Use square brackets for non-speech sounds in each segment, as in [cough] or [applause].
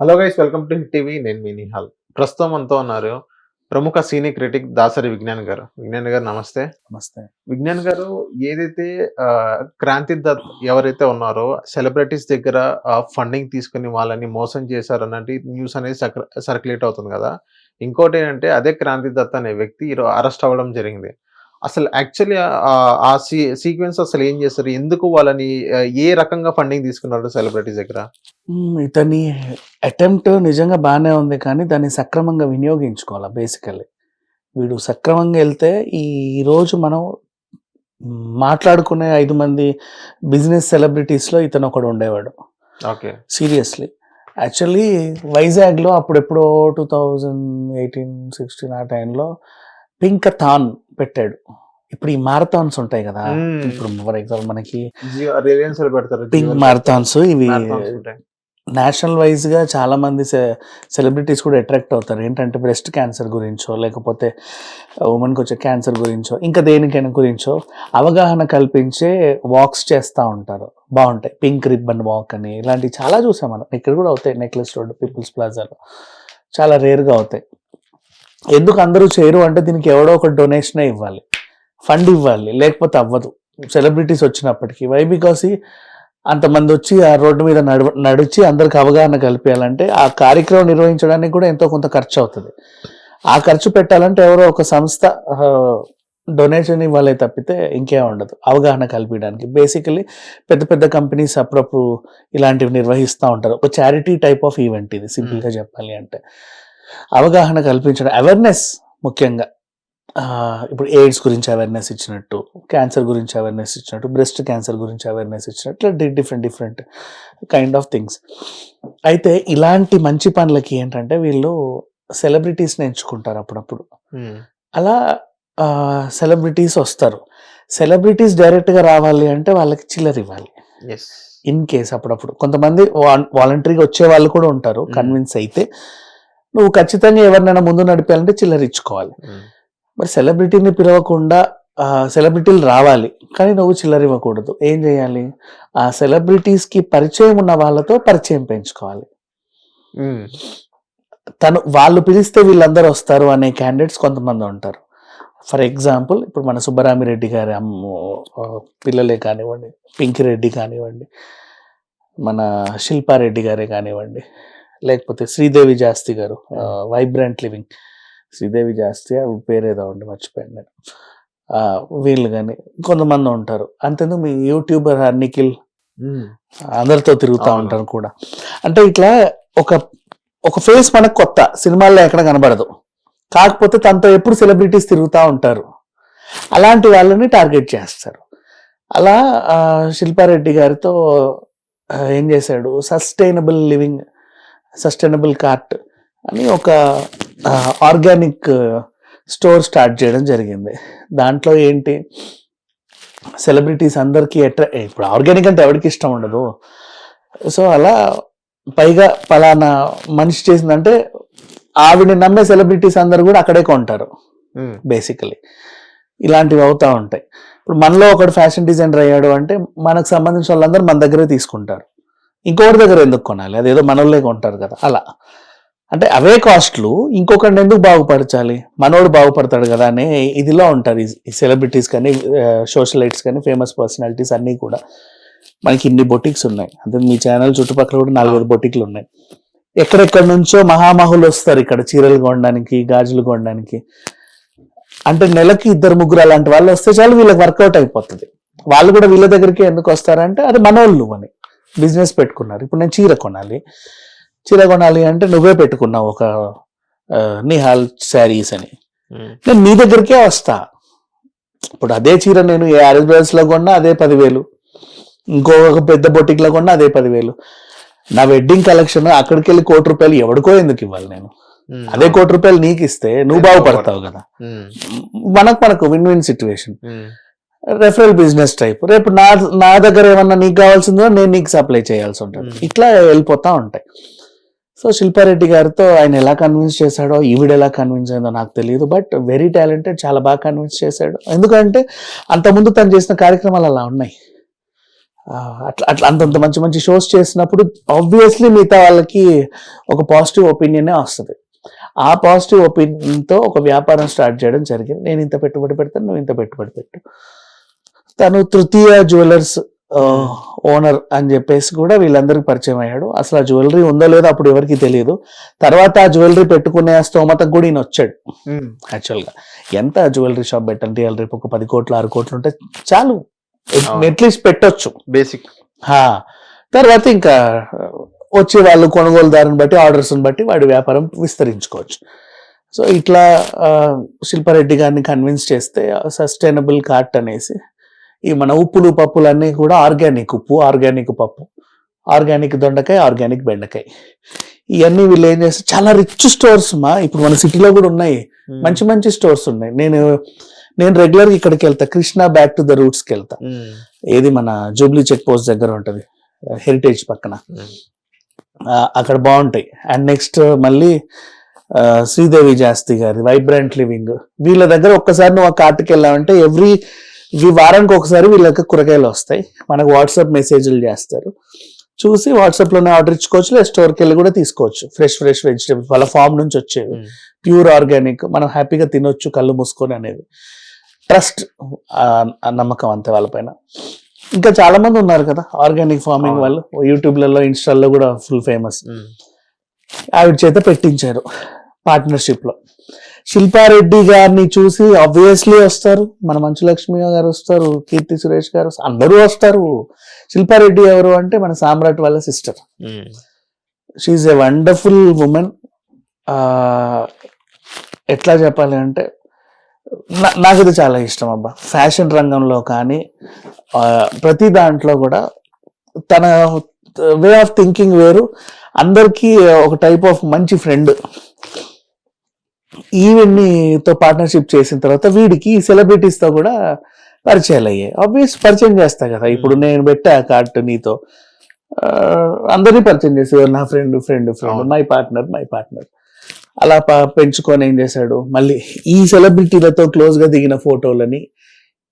Hello guys welcome to Hit TV నేను మీ నిహాల్. ప్రస్తుతం మనతో ఉన్నారు ప్రముఖ సీనియర్ క్రిటిక్ దాసరి విజ్ఞాన్ గారు. విజ్ఞాన్ గారు నమస్తే. నమస్తే. విజ్ఞాన్ గారు ఏదైతే క్రాంతి దత్ ఎవరైతే ఉన్నారో సెలబ్రిటీస్ దగ్గర ఫండింగ్ తీసుకుని వాళ్ళని మోసం చేశారు అన్నట్టు న్యూస్ అనేది సర్క్యులేట్ అవుతుంది కదా. ఇంకోటి ఏంటంటే అదే క్రాంతి దత్ అనే వ్యక్తి ఈరోజు అరెస్ట్ అవ్వడం జరిగింది. అసలు యాక్చువల్లీ ఆ సీ సీక్వెన్స్ అసలు ఏం చేస్తారు ఎందుకు వాళ్ళని ఏ రకంగా ఫండింగ్ తీసుకున్నారు సెలబ్రిటీస్ దగ్గర? ఇతని అటెంప్ట్ నిజంగా బాగానే ఉంది కానీ దాన్ని సక్రమంగా వినియోగించుకోవాలి బేసికల్లీ వీడు సక్రమంగా వెళ్తే ఈ రోజు మనం మాట్లాడుకునే ఐదు మంది బిజినెస్ సెలబ్రిటీస్లో ఇతను ఒకడు ఉండేవాడు. ఓకే. సీరియస్లీ యాక్చువల్లీ వైజాగ్లో అప్పుడెప్పుడో టూ థౌజండ్ ఎయిటీన్ సిక్స్టీన్ ఆ టైంలో పింక్ థాన్ పెట్టాడు. ఇప్పుడు ఈ మారథాన్స్ ఉంటాయి కదా. ఇప్పుడు ఫర్ ఎగ్జాంపుల్ మనకి రిలయన్స్ పెడతారు. పింక్ మారథాన్స్ ఇవి. నేషనల్ వైజ్గా చాలా మంది సెలబ్రిటీస్ కూడా అట్రాక్ట్ అవుతారు. ఏంటంటే బ్రెస్ట్ క్యాన్సర్ గురించో లేకపోతే ఉమెన్కి వచ్చే క్యాన్సర్ గురించో ఇంకా దేనికైనా గురించో అవగాహన కల్పించే వాక్స్ చేస్తూ ఉంటారు. బాగుంటాయి. పింక్ రిబ్బన్ వాక్ అని ఇలాంటివి చాలా చూసాం మనం. ఇక్కడ కూడా అవుతాయి. నెక్లెస్ రోడ్ పీపుల్స్ ప్లాజాలో. చాలా రేర్గా అవుతాయి. ఎందుకు అందరూ చేయరు అంటే దీనికి ఎవడో ఒక డొనేషనే ఇవ్వాలి. ఫండ్ ఇవ్వాలి. లేకపోతే అవ్వదు. సెలబ్రిటీస్ వచ్చినప్పటికీ. వై బికాస్ అంతమంది వచ్చి ఆ రోడ్డు మీద నడు నడిచి అందరికి అవగాహన కల్పించాలంటే ఆ కార్యక్రమం నిర్వహించడానికి కూడా ఎంతో కొంత ఖర్చు అవుతుంది. ఆ ఖర్చు పెట్టాలంటే ఎవరో ఒక సంస్థ డొనేషన్ ఇవ్వాలి తప్పితే ఇంకేం ఉండదు. అవగాహన కల్పించడానికి బేసికలీ పెద్ద పెద్ద కంపెనీస్ అప్పుడప్పుడు ఇలాంటివి నిర్వహిస్తూ ఉంటారు. ఒక చారిటీ టైప్ ఆఫ్ ఈవెంట్ ఇది సింపుల్గా చెప్పాలి అంటే. అవగాహన కల్పించడం అవేర్నెస్ ముఖ్యంగా. ఇప్పుడు ఎయిడ్స్ గురించి అవేర్నెస్ ఇచ్చినట్టు క్యాన్సర్ గురించి అవేర్నెస్ ఇచ్చినట్టు బ్రెస్ట్ క్యాన్సర్ గురించి అవేర్నెస్ ఇచ్చినట్టు different different kind of things అయితే ఇలాంటి మంచి పనులకి ఏంటంటే వీళ్ళు సెలబ్రిటీస్ని ఎంచుకుంటారు అప్పుడప్పుడు. అలా సెలబ్రిటీస్ వస్తారు. సెలబ్రిటీస్ డైరెక్ట్గా రావాలి అంటే వాళ్ళకి చిల్లర ఇవ్వాలి. ఇన్ కేస్ అప్పుడప్పుడు. కొంతమంది వాలంటరీగా వచ్చే వాళ్ళు కూడా ఉంటారు. కన్విన్స్ అయితే. నువ్వు ఖచ్చితంగా ఎవరినైనా ముందు నడిపాలంటే చిల్లర ఇచ్చుకోవాలి ఉమ్. మరి సెలబ్రిటీని పిలవకుండా సెలబ్రిటీలు రావాలి. కానీ నువ్వు చిల్లర ఇవ్వకూడదు ఏం చేయాలి? ఆ సెలబ్రిటీస్కి పరిచయం ఉన్న వాళ్ళతో పరిచయం పెంచుకోవాలి. తను వాళ్ళు పిలిస్తే వీళ్ళందరూ వస్తారు అనే క్యాండిడేట్స్ కొంతమంది ఉంటారు. ఫర్ ఎగ్జాంపుల్ ఇప్పుడు మన సుబ్బరామిరెడ్డి గారి అమ్మ పిల్లలే కానివ్వండి పింకిరెడ్డి కానివ్వండి మన శిల్పారెడ్డి గారే కానివ్వండి లేకపోతే శ్రీదేవి జాస్తి గారు వైబ్రెంట్ లివింగ్ శ్రీదేవి జాస్తి ఆవిడ పేరు ఏదో ఉండి మర్చిపోయాను నేను. వీళ్ళు కానీ కొంతమంది ఉంటారు. అంతేందుకు మీ యూట్యూబర్ నిఖిల్? ఉమ్. అందరితో తిరుగుతూ. ఉంటారు కూడా. అంటే ఇట్లా ఒక ఒక ఫేస్ మనకు కొత్త సినిమాల్లో ఎక్కడ కనబడదు. కాకపోతే తనతో ఎప్పుడు సెలబ్రిటీస్ తిరుగుతూ ఉంటారు. అలాంటి వాళ్ళని టార్గెట్ చేస్తారు. అలా శిల్పారెడ్డి గారితో ఏం చేశాడు? సస్టైనబుల్ లివింగ్ సస్టైనబుల్ కార్ట్ అని ఒక ఆర్గానిక్ స్టోర్ స్టార్ట్ చేయడం జరిగింది. దాంట్లో ఏంటి? సెలబ్రిటీస్ అందరికీ ఎట్రా ఇప్పుడు ఆర్గానిక్ అంటే ఎవరికి ఇష్టం ఉండదు. సో అలా పైగా పలానా మనిషి చేసిందంటే ఆవిడని నమ్మే సెలబ్రిటీస్ అందరు కూడా అక్కడే కొంటారు. ఉమ్. బేసికలీ. ఇలాంటివి అవుతా ఉంటాయి. ఇప్పుడు మనలో ఒకడు ఫ్యాషన్ డిజైనర్ అయ్యాడు అంటే మనకు సంబంధించిన వాళ్ళందరూ మన దగ్గరే తీసుకుంటారు. ఇంకొకరి దగ్గర ఎందుకు కొనాలి? అదేదో మనోళ్ళే కొంటారు కదా. అలా. అంటే అవే కాస్ట్లు ఇంకొకరిని ఎందుకు బాగుపరచాలి? మనోడు బాగుపడతాడు కదా అని ఇదిలో ఉంటారు ఈ సెలబ్రిటీస్ కానీ సోషలైట్స్ కానీ ఫేమస్ పర్సనాలిటీస్ అన్నీ కూడా. మనకి ఇన్ని బొటిక్స్ ఉన్నాయి. అంటే మీ ఛానల్ చుట్టుపక్కల కూడా నాలుగైదు బొటిక్లు ఉన్నాయి. ఎక్కడెక్కడి నుంచో మహామహులు వస్తారు ఇక్కడ చీరలు కొనడానికి గాజులు కొనడానికి. అంటే నెలకి ఇద్దరు ముగ్గురు అలాంటి వాళ్ళు వస్తే చాలు వీళ్ళకి వర్కౌట్ అయిపోతుంది. వాళ్ళు కూడా వీళ్ళ దగ్గరికి ఎందుకు వస్తారంటే అది మనోళ్ళు అని. బిజినెస్ పెట్టుకున్నారు. ఇప్పుడు నేను చీర కొనాలి. చీర కొనాలి అంటే నువ్వే పెట్టుకున్నావు ఒక నిహాల్ శారీస్ అని. నేను నీ దగ్గరికే వస్తా. ఇప్పుడు అదే చీర నేను ఏ ఆర్ఎస్లో కొన్నా అదే పదివేలు. ఇంకో ఒక పెద్ద బొటిక్లో కొన్నా అదే పదివేలు. నా వెడ్డింగ్ కలెక్షన్ అక్కడికి వెళ్ళి కోటి రూపాయలు ఎవడికో ఎందుకు ఇవ్వాలి నేను. అదే కోటి రూపాయలు నీకు ఇస్తే నువ్వు బాగుపడతావు కదా. మనకు మనకు win win situation. Referral business type రేపు నా నా దగ్గర ఏమన్నా నీకు కావాల్సిందో నేను నీకు సప్లై చేయాల్సి ఉంటుంది. Hmm. ఇట్లా వెళ్ళిపోతా ఉంటాయి. సో శిల్పారెడ్డి గారితో ఆయన ఎలా కన్విన్స్ చేశాడో ఈవిడ ఎలా కన్విన్స్ అయిందో నాకు తెలియదు. బట్ వెరీ టాలెంటెడ్ చాలా బాగా కన్విన్స్ చేశాడు. ఎందుకంటే అంతకుముందు తను చేసిన కార్యక్రమాలు అలా ఉన్నాయి. అట్లా అట్లా అంతంత మంచి మంచి షోస్ చేసినప్పుడు ఆబ్వియస్లీ మిగతా వాళ్ళకి ఒక పాజిటివ్ ఒపీనియనే వస్తుంది. ఆ పాజిటివ్ ఒపీనియన్తో ఒక వ్యాపారం స్టార్ట్ చేయడం జరిగింది. నేను ఇంత పెట్టుబడి పెడతాను నువ్వు ఇంత పెట్టుబడి పెట్టు. తను తృతీయ జ్యువెలర్స్ ఓనర్ అని చెప్పేసి కూడా వీళ్ళందరికీ పరిచయం అయ్యాడు. అసలు ఆ జ్యువెలరీ ఉందో లేదో అప్పుడు ఎవరికి తెలియదు తర్వాత ఆ జ్యువెలరీ పెట్టుకునే స్తోమతకు కూడా ఈయన వచ్చాడు. యాక్చువల్గా ఎంత జ్యువెలరీ షాప్ పెట్టండి ఇవాళ రేపు ఒక పది కోట్లు ఆరు కోట్లు ఉంటే చాలు. అట్లీస్ట్ పెట్టొచ్చు. బేసిక్ హా. తర్వాత ఇంకా వచ్చే వాళ్ళు కొనుగోలుదారుని బట్టి ఆర్డర్స్ని బట్టి వాడి వ్యాపారం విస్తరించుకోవచ్చు. సో ఇట్లా శిల్పారెడ్డి గారిని కన్విన్స్ చేస్తే సస్టైనబుల్ కార్ట్ అనేసి ఈ మన ఉప్పులు పప్పులు అన్నీ కూడా ఆర్గానిక్ ఉప్పు ఆర్గానిక్ పప్పు ఆర్గానిక్ దొండకాయ ఆర్గానిక్ బెండకాయ. ఇవన్నీ వీళ్ళు ఏం చేస్తారు? చాలా రిచ్ స్టోర్స్ మా. ఇప్పుడు మన సిటీలో కూడా ఉన్నాయి. మంచి మంచి స్టోర్స్ ఉన్నాయి. నేను నేను రెగ్యులర్ ఇక్కడికి వెళ్తా. కృష్ణ బ్యాక్ టు ద రూట్స్కి వెళ్తా. ఉమ్, ఏది మన జూబ్లీ చెక్ పోస్ట్ దగ్గర ఉంటది. హెరిటేజ్ పక్కన. అక్కడ బాగుంటాయి. అండ్ నెక్స్ట్ మళ్ళీ శ్రీదేవి జాస్తి గారి వైబ్రెంట్ లివింగ్ వీళ్ళ దగ్గర ఒక్కసారి నువ్వు ఆ కార్ట్కి వెళ్ళావంటే ఎవ్రీ ఈ వారానికి ఒకసారి వీళ్ళకి కూరగాయలు వస్తాయి. మనకు వాట్సాప్ మెసేజ్లు చేస్తారు. చూసి వాట్సాప్లోనే ఆర్డర్ ఇచ్చుకోవచ్చు లేదా స్టోర్కి వెళ్ళి కూడా తీసుకోవచ్చు. ఫ్రెష్ ఫ్రెష్ వెజిటేబుల్స్ వాళ్ళ ఫామ్ నుంచి వచ్చేవి. ప్యూర్ ఆర్గానిక్ మనం హ్యాపీగా తినొచ్చు కళ్ళు మూసుకొని అనేది. ట్రస్ట్ నమ్మకం అంతే వాళ్ళపైన ఇంకా చాలా మంది ఉన్నారు కదా ఆర్గానిక్ ఫార్మింగ్. వాళ్ళు. యూట్యూబ్లలో ఇన్స్టాల్లో కూడా ఫుల్ ఫేమస్ ఉమ్. ఆవిడ చేత పెట్టించారు. పార్ట్నర్షిప్లో. శిల్పారెడ్డి గారిని చూసి ఆబ్వియస్లీ వస్తారు. మన మంచులక్ష్మి గారు వస్తారు కీర్తి సురేష్ గారు. అందరూ వస్తారు. శిల్పారెడ్డి ఎవరు అంటే మన సామ్రాట్ వాళ్ళ sister. She a wonderful women ఎట్లా చెప్పాలి అంటే నాకు ఇది చాలా ఇష్టం అబ్బా. ఫ్యాషన్ రంగంలో కానీ ప్రతి దాంట్లో కూడా తన వే ఆఫ్ థింకింగ్ వేరు. అందరికీ ఒక టైప్ ఆఫ్ మంచి ఫ్రెండ్ ఈవెన్నితో పార్ట్నర్షిప్ చేసిన తర్వాత వీడికి సెలబ్రిటీస్తో కూడా పరిచయాలు అయ్యాయి. ఆబ్వియస్ పరిచయం చేస్తా కదా. ఇప్పుడు నేను పెట్టా కార్ట్ నీతో. అందరినీ పరిచయం చేసేవారు నా friend friend friend. My partner my partner. అలా ప- పెంచుకొని ఏం చేశాడు? మళ్ళీ ఈ సెలబ్రిటీలతో క్లోజ్గా దిగిన ఫోటోలని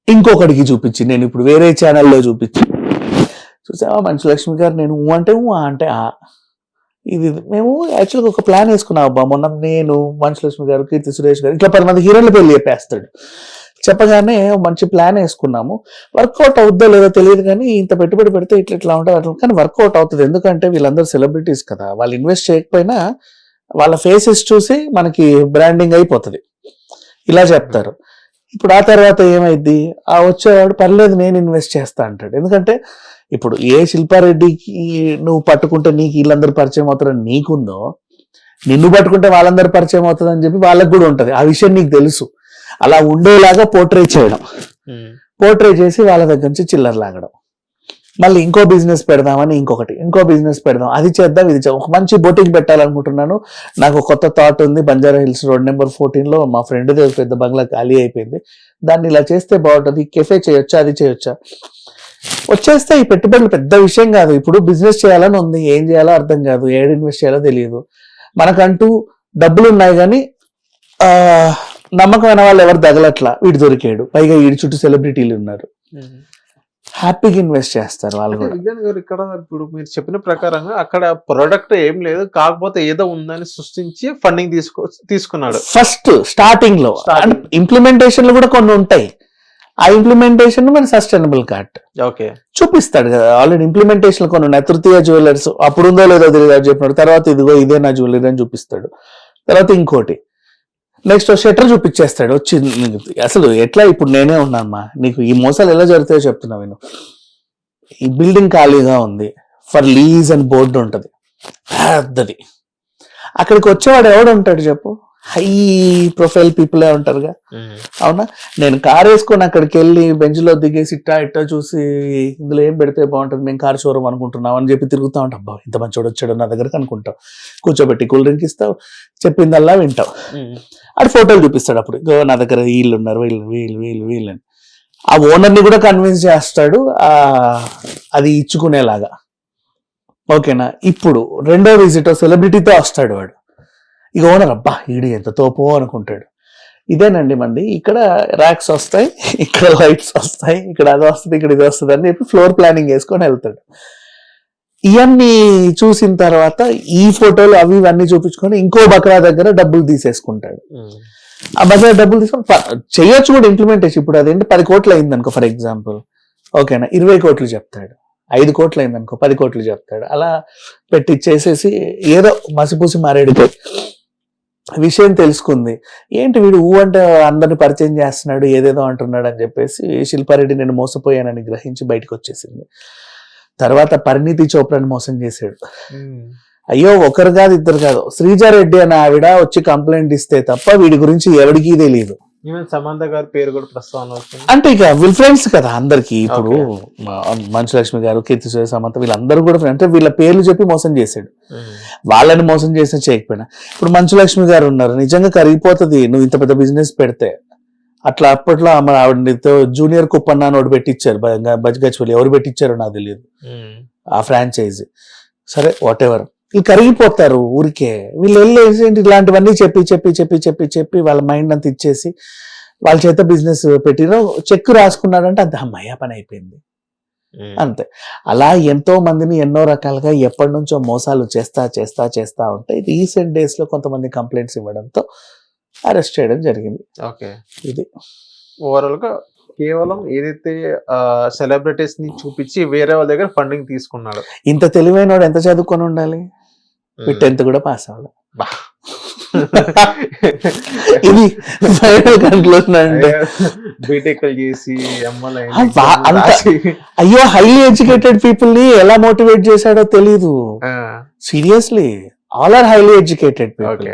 ఇంకొకడికి చూపించి నేను ఇప్పుడు వేరే ఛానల్లో చూపించి. చూసావా? మంచు లక్ష్మి గారు నేను ఊ అంటే అంటే ఆ. ఇది మేము యాక్చువల్గా ఒక ప్లాన్ వేసుకున్నాం. అబ్బా మొన్న నేను మంచు లక్ష్మి గారు కీర్తి సురేష్ గారు ఇట్లా పది మంది హీరోల పెళ్ళి చెప్పేస్తాడు. చెప్పగానే మంచి ప్లాన్ వేసుకున్నాము. వర్కౌట్ అవుద్దో లేదో తెలియదు కానీ ఇంత పెట్టుబడి పెడితే ఇట్లా ఇట్లా ఉంటుంది అట్లా. కానీ వర్కౌట్ అవుతుంది. ఎందుకంటే వీళ్ళందరూ సెలబ్రిటీస్ కదా. వాళ్ళు ఇన్వెస్ట్ చేయకపోయినా వాళ్ళ ఫేసెస్ చూసి మనకి బ్రాండింగ్ అయిపోతుంది. ఇలా చెప్తారు. ఇప్పుడు ఆ తర్వాత ఏమైద్ది? ఆ వచ్చేవాడు పర్లేదు నేను ఇన్వెస్ట్ చేస్తా అంటాడు. ఎందుకంటే ఇప్పుడు ఏ శిల్పారెడ్డికి నువ్వు పట్టుకుంటే నీకు వీళ్ళందరూ పరిచయం అవుతారని నీకుందో నిన్ను పట్టుకుంటే వాళ్ళందరూ పరిచయం అవుతుంది అని చెప్పి వాళ్ళకి కూడా ఉంటది. ఆ విషయం నీకు తెలుసు. అలా ఉండేలాగా పోర్ట్రేట్ చేయడం. ఉమ్. పోర్ట్రేట్ చేసి వాళ్ళ దగ్గర నుంచి చిల్లర లాగడం. మళ్ళీ ఇంకో బిజినెస్ పెడదామని ఇంకొకటి ఇంకో బిజినెస్ పెడదాం. అది చేద్దాం ఇది చేద్దాం. ఒక మంచి బొటిక్ పెట్టాలనుకుంటున్నాను. నాకు కొత్త థాట్ ఉంది. బంజారా హిల్స్ రోడ్ నెంబర్ ఫోర్టీన్లో మా ఫ్రెండ్ పెద్ద బంగ్లా ఖాళీ అయిపోయింది. దాన్ని ఇలా చేస్తే బాగుంటుంది. కెఫే చేయొచ్చా అది చేయొచ్చా? వచ్చేస్తే ఈ పెట్టుబడులు పెద్ద విషయం కాదు. ఇప్పుడు బిజినెస్ చేయాలని ఉంది. ఏం చేయాలో అర్థం కాదు. ఏడు ఇన్వెస్ట్ చేయాలో తెలియదు. మనకంటూ డబ్బులు ఉన్నాయి కానీ ఆ, నమ్మకమైన వాళ్ళు ఎవరు తగలట్లా? వీడు దొరికాడు. పైగా వీడి చుట్టూ సెలబ్రిటీలు ఉన్నారు. హ్యాపీగా ఇన్వెస్ట్ చేస్తారు వాళ్ళు కూడా. విజ్ఞాన్ గారు ఇక్కడ ఇప్పుడు మీరు చెప్పిన ప్రకారంగా అక్కడ ప్రొడక్ట్ ఏం లేదు. కాకపోతే ఏదో ఉందని సృష్టించి ఫండింగ్ తీసుకో తీసుకున్నాడు. ఫస్ట్ స్టార్టింగ్లో. ఇంప్లిమెంటేషన్లో కూడా కొన్ని ఉంటాయి. ఆ ఇంప్లిమెంటేషన్ మన సస్టైనబుల్ కార్ట్ ఓకే. చూపిస్తాడు కదా ఆల్రెడీ ఇంప్లిమెంటేషన్ కొన్ని ఉన్నాయి. తృతీయ జ్యువెలర్స్ అప్పుడు ఉందో లేదో తెలియదు అది చెప్పినాడు. తర్వాత ఇదిగో ఇదే నా జ్యువెలరీ అని చూపిస్తాడు. తర్వాత ఇంకోటి. నెక్స్ట్ షట్టర్ చూపించేస్తాడు. వచ్చి అసలు ఎట్లా ఇప్పుడు నేనే ఉన్నానమ్మా? నీకు ఈ మోసాలు ఎలా జరుగుతాయో చెప్తున్నా నేను ఈ బిల్డింగ్ ఖాళీగా ఉంది. ఫర్ లీజ్ అని బోర్డు ఉంటది. పెద్దది. అక్కడికి వచ్చేవాడు ఎవడు ఉంటాడు చెప్పు? హై ప్రొఫైల్ పీపులే ఉంటారుగా. అవునా? నేను కార్ వేసుకొని అక్కడికి వెళ్ళి బెంచ్లో దిగేసి ఇట్టా ఇట్టా చూసి ఇందులో ఏం పెడితే బాగుంటుంది మేము కార్ షోరూమ్ అనుకుంటున్నాం అని చెప్పి తిరుగుతా ఉంటాం. అబ్బా ఇంత మంచోడు వచ్చాడు నా దగ్గరకు అనుకుంటాం. కూర్చోబెట్టి కూల్ డ్రింక్ ఇస్తావు చెప్పిందల్లా వింటాం. ఆడు ఫోటోలు చూపిస్తాడు అప్పుడు. నా దగ్గర వీళ్ళు ఉన్నారు వీళ్ళు వీళ్ళు వీళ్ళు వీళ్ళు అని. ఆ ఓనర్ని కూడా కన్విన్స్ చేస్తాడు ఆ అది ఇచ్చుకునేలాగా. ఓకేనా? ఇప్పుడు రెండో విజిట్ సెలబ్రిటీతో వస్తాడు వాడు. ఇక ఓనర్ అబ్బా ఈడు ఎంత తోపో అనుకుంటాడు. ఇదేనండి మంది ఇక్కడ ర్యాక్స్ వస్తాయి ఇక్కడ లైట్స్ వస్తాయి ఇక్కడ అది వస్తుంది ఇక్కడ ఇది వస్తుంది అని చెప్పి ఫ్లోర్ ప్లానింగ్ వేసుకొని వెళ్తాడు. ఇవన్నీ చూసిన తర్వాత ఈ ఫోటోలు అవి ఇవన్నీ చూపించుకొని ఇంకో బక్రా దగ్గర డబ్బులు తీసేసుకుంటాడు. ఆ బజార్ డబ్బులు తీసుకొని చేయొచ్చు కూడా ఇంప్లిమెంటేషన్ ఇప్పుడు అదేంటి పది కోట్లు అయింది అనుకో ఫర్ ఎగ్జాంపుల్ ఓకేనా ఇరవై కోట్లు చెప్తాడు. ఐదు కోట్లు అయింది అనుకో పది కోట్లు చెప్తాడు. అలా పెట్టి చేసేసి ఏదో మసిపూసి మారేడుతో విషయం తెలుసుకుంది. ఏంటి వీడు ఊ అంటే అందరిని పరిచయం చేస్తున్నాడు ఏదేదో అంటున్నాడు అని చెప్పేసి శిల్పారెడ్డి నేను మోసపోయానని గ్రహించి బయటకు వచ్చేసింది. తర్వాత పరిణీతి చోప్రాని మోసం చేశాడు. అయ్యో ఒకరు కాదు ఇద్దరు కాదు. శ్రీజారెడ్డి అనే ఆవిడ వచ్చి కంప్లైంట్ ఇస్తే తప్ప వీడి గురించి ఎవడికి తెలియదు ఈవెన్ సమంత గారి పేరు కూడా ప్రస్తావన వస్తుంది అంటే ఇక వీళ్ళ ఫ్రెండ్స్ కదా అందరికి. ఇప్పుడు మంచులక్ష్మి గారు కీర్తి సురేష్ సమంత వీళ్ళందరూ కూడా. అంటే వీళ్ళ పేర్లు చెప్పి మోసం చేశాడు. వాళ్ళని మోసం చేసిన చేయకపోయినా. ఇప్పుడు మంచులక్ష్మి గారు ఉన్నారు. నిజంగా కరిగిపోతుంది. నువ్వు ఇంత పెద్ద బిజినెస్ పెడితే. అట్లా అప్పట్లో ఆమె ఆవిడతో జూనియర్ కుప్పన్న అని ఒకటి పెట్టించారు బజ్గచ్వలి ఎవరు పెట్టించారో నాకు తెలియదు. ఆ ఫ్రాంచైజీ సరే వాట్ ఎవర్ వీళ్ళు కరిగిపోతారు ఊరికే. వీళ్ళు వెళ్ళేసి ఇలాంటివన్నీ చెప్పి చెప్పి చెప్పి చెప్పి చెప్పి వాళ్ళ మైండ్ అంతా ఇచ్చేసి వాళ్ళ చేత బిజినెస్ పెట్టిన చెక్ రాసుకున్నాడంటే అంత అమ్మాయి పని అయిపోయింది. అంతే. అలా ఎంతో మందిని ఎన్నో రకాలుగా ఎప్పటి నుంచో మోసాలు చేస్తా చేస్తా చేస్తా ఉంటే రీసెంట్ డేస్లో కొంతమంది కంప్లైంట్స్ ఇవ్వడంతో అరెస్ట్ చేయడం జరిగింది. ఓకే. ఇది. ఓవరాల్గా కేవలం ఏదైతే సెలబ్రిటీస్ని చూపించి వేరే వాళ్ళ దగ్గర ఫండింగ్ తీసుకున్నాడు. ఇంత తెలివైన వాడు ఎంత చదువుకొని ఉండాలి? టెన్త్ కూడా పాస్ అవ్వాలి. ఇది ఫైనల్ అంటే బీటెక్ చేసి అయ్యో హైలీ ఎడ్యుకేటెడ్ పీపుల్ని ఎలా మోటివేట్ చేశాడో తెలీదు. Seriously all are highly educated people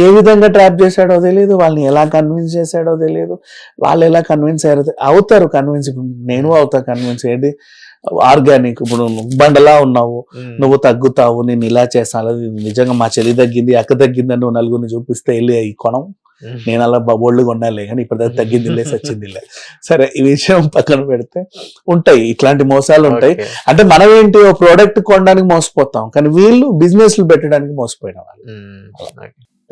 ఏ విధంగా ట్రాప్ చేశాడో తెలియదు వాళ్ళని ఎలా కన్విన్స్ చేశాడో తెలియదు వాళ్ళు ఎలా కన్విన్స్ అయ్యారో అవుతారు కన్విన్స్ ఇప్పుడు నేను అవుతా కన్విన్స్ ఏంటి? ఆర్గానిక్ ఇప్పుడు బండలా ఉన్నావు నువ్వు తగ్గుతావు నేను ఇలా చేస్తాను నిజంగా మా చెల్లి తగ్గింది అక్క తగ్గిందని నువ్వు నలుగురిని చూపిస్తే వెళ్ళి ఈ కొనం. నేను అలా బొళ్ళు కొనాలి కానీ ఇప్పుడు తగ్గిందిలే [laughs] సచ్చిందిలే సరే ఈ విషయం పక్కన పెడితే ఉంటాయి ఇట్లాంటి మోసాలు ఉంటాయి. అంటే మనం ఏంటి ఓ ప్రోడక్ట్ కొనడానికి మోసపోతాం కానీ వీళ్ళు బిజినెస్ పెట్టడానికి మోసపోయిన వాళ్ళు.